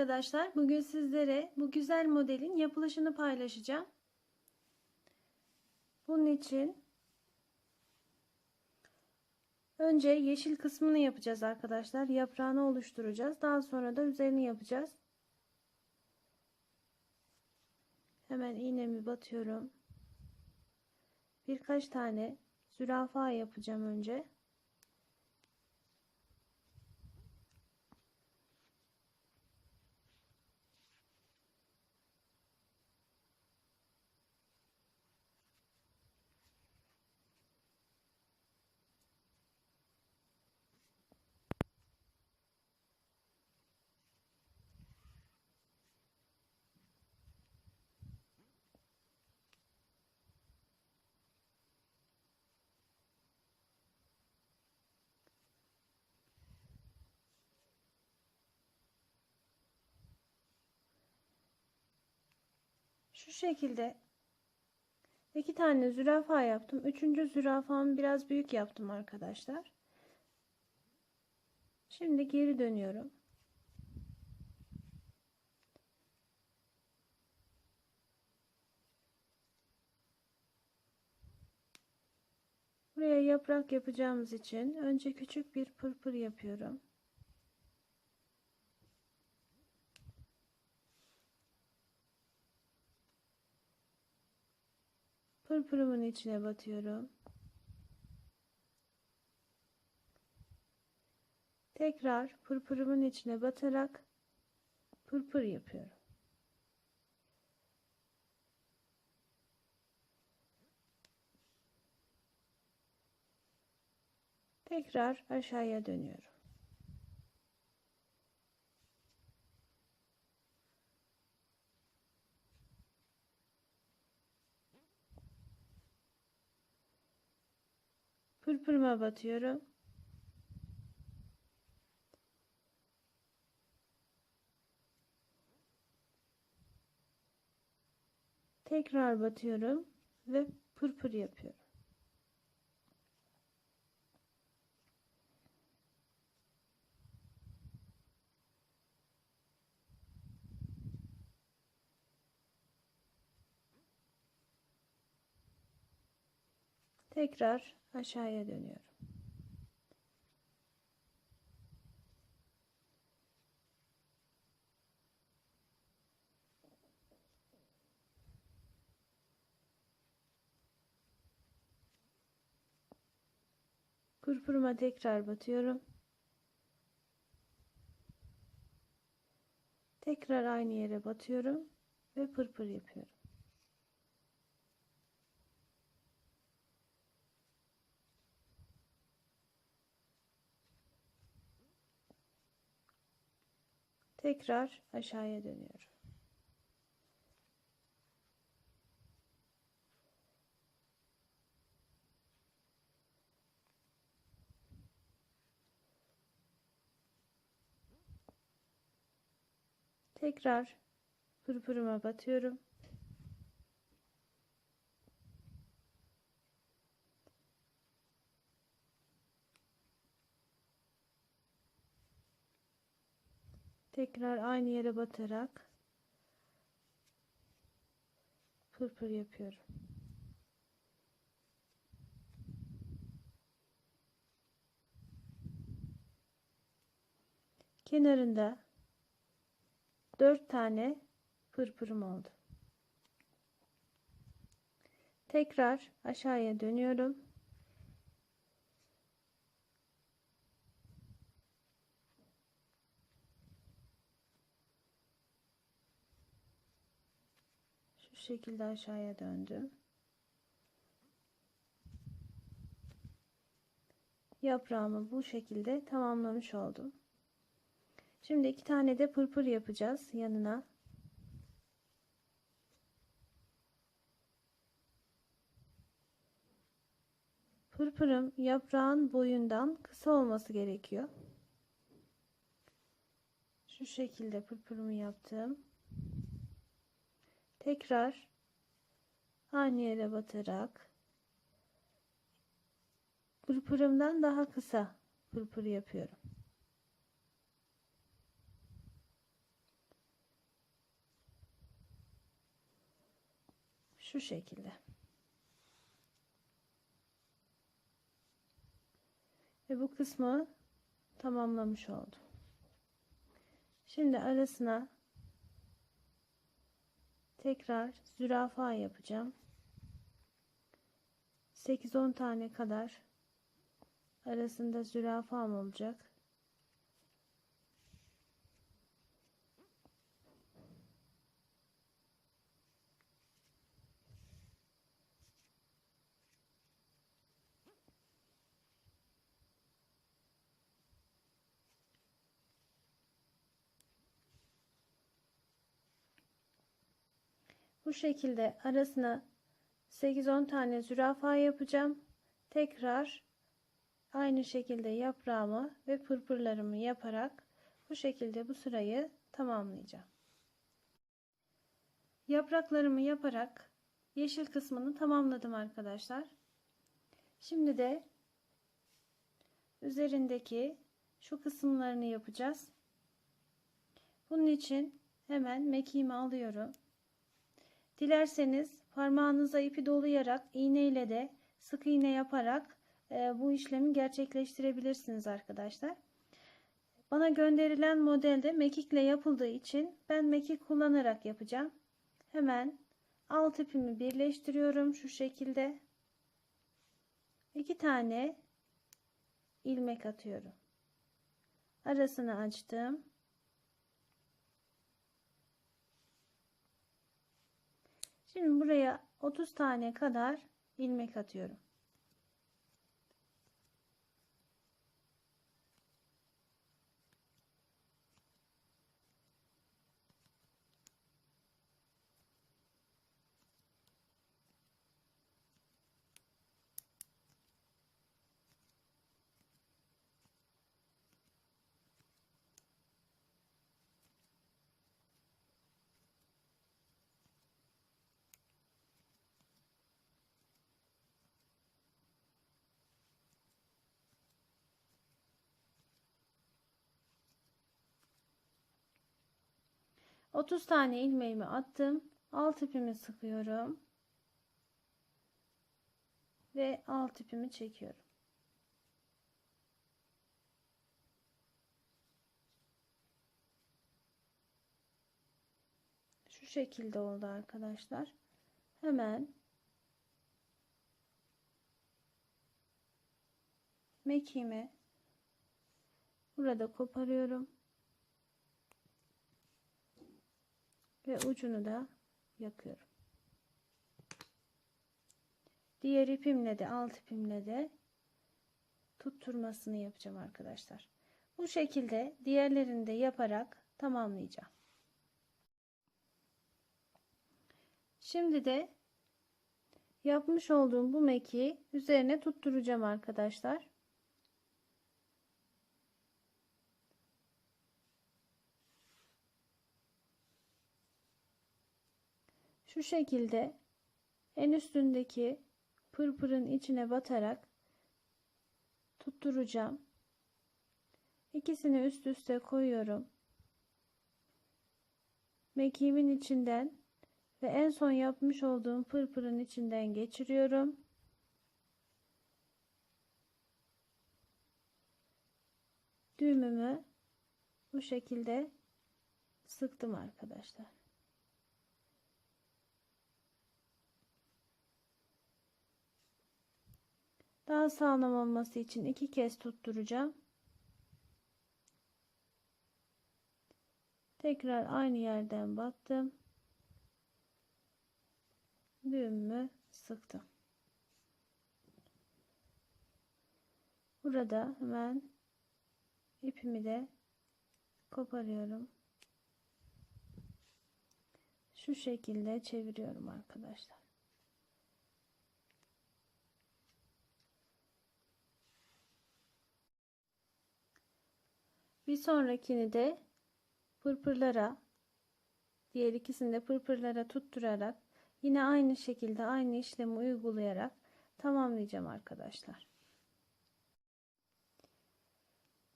Arkadaşlar. Bugün sizlere bu güzel modelin yapılışını paylaşacağım. Bunun için önce yeşil kısmını yapacağız arkadaşlar. Yaprağını oluşturacağız. Daha sonra da üzerini yapacağız. Hemen iğnemi batıyorum. Birkaç tane zürafa yapacağım önce. Şu şekilde iki tane zürafa yaptım. Üçüncü zürafamı biraz büyük yaptım arkadaşlar. Şimdi geri dönüyorum. Buraya yaprak yapacağımız için önce küçük bir pırpır yapıyorum. Pırpırımın içine batıyorum. Tekrar pırpırımın içine batarak pırpır yapıyorum. Tekrar aşağıya dönüyorum. Pırpırıma batıyorum. Tekrar batıyorum ve pırpır yapıyorum. Tekrar aşağıya dönüyorum. Pırpırıma tekrar batıyorum. Tekrar aynı yere batıyorum ve pırpır yapıyorum. Tekrar aşağıya dönüyorum. Tekrar pırpırıma batıyorum. Tekrar aynı yere batarak pırpır yapıyorum. Kenarında 4 tane pırpırım oldu. Tekrar aşağıya dönüyorum. Şu şekilde aşağıya döndüm. Yaprağımı bu şekilde tamamlamış oldum. Şimdi iki tane de pırpır yapacağız yanına. Pırpırım yaprağın boyundan kısa olması gerekiyor. Şu şekilde pırpırımı yaptım. Tekrar aynı yere batarak pırpırımdan daha kısa pırpır yapıyorum. Şu şekilde. Ve bu kısmı tamamlamış oldum. Şimdi arasına tekrar zürafa yapacağım. 8-10 tane kadar arasında zürafam olacak. Bu şekilde arasına 8-10 tane zürafa yapacağım. Tekrar aynı şekilde yaprağımı ve pırpırlarımı yaparak bu şekilde bu sırayı tamamlayacağım. Yapraklarımı yaparak yeşil kısmını tamamladım arkadaşlar. Şimdi de üzerindeki şu kısımlarını yapacağız. Bunun için hemen mekiğimi alıyorum. Dilerseniz parmağınıza ipi dolayarak iğne ile de sık iğne yaparak e, bu işlemi gerçekleştirebilirsiniz arkadaşlar. Bana gönderilen modelde mekikle yapıldığı için ben mekik kullanarak yapacağım. Hemen alt ipimi birleştiriyorum şu şekilde. iki tane ilmek atıyorum. Arasını açtım. Şimdi buraya 30 tane kadar ilmek atıyorum. Otuz tane ilmeğimi attım. Alt ipimi sıkıyorum. Ve alt ipimi çekiyorum. Şu şekilde oldu arkadaşlar. Hemen mekiğimi burada koparıyorum. Ve ucunu da yakıyorum. Diğer ipimle de alt ipimle de tutturmasını yapacağım arkadaşlar. Bu şekilde diğerlerini de yaparak tamamlayacağım. Şimdi de yapmış olduğum bu mekiği üzerine tutturacağım arkadaşlar. Şu şekilde en üstündeki pırpırın içine batarak tutturacağım. İkisini üst üste koyuyorum. Mekiğimin içinden ve en son yapmış olduğum pırpırın içinden geçiriyorum. Düğümümü bu şekilde sıktım arkadaşlar. Daha sağlam olması için iki kez tutturacağım. Tekrar aynı yerden battım. Düğümümü sıktım. Burada hemen ipimi de koparıyorum. Şu şekilde çeviriyorum arkadaşlar. Bir sonrakini de pırpırlara diğer ikisini de pırpırlara tutturarak yine aynı şekilde aynı işlemi uygulayarak tamamlayacağım arkadaşlar.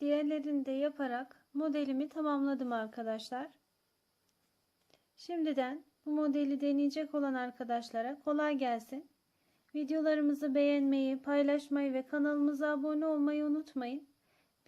Diğerlerini de yaparak modelimi tamamladım arkadaşlar. Şimdiden bu modeli deneyecek olan arkadaşlara kolay gelsin. Videolarımızı beğenmeyi, paylaşmayı ve kanalımıza abone olmayı unutmayın.